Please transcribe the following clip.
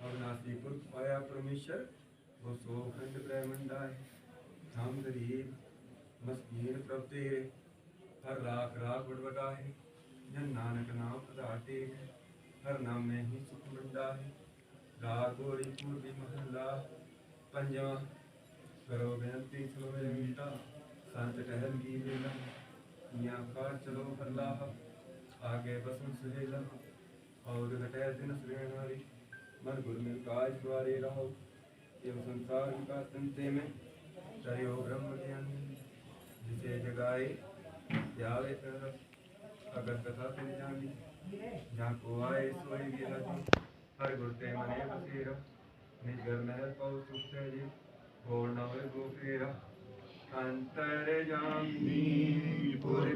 اور ناسی پور آیا پرمیشر دم دری مسکیلے ہر راک راک بڑبڑا نانک نام دے ہر نامے ڈار گوری پور بھی محلہ کرو بےنتی سوٹا سنت ٹہن گیلا کر چلو کرا آگے بسن سہیلا۔ ہر گرمل کاج بارے رہو یہ سنسار کا سنتے میں چاہیو برم کے اندر جسے جگائے جاوے طرف اگر کتا پر جانی جہاں کو آئے سوئے بھی رجی ہر گرتے منے بسیرہ نجگر محل پاو سکتے جی بھوڑنا ہوئے گو پیرہ انتر جانی پورے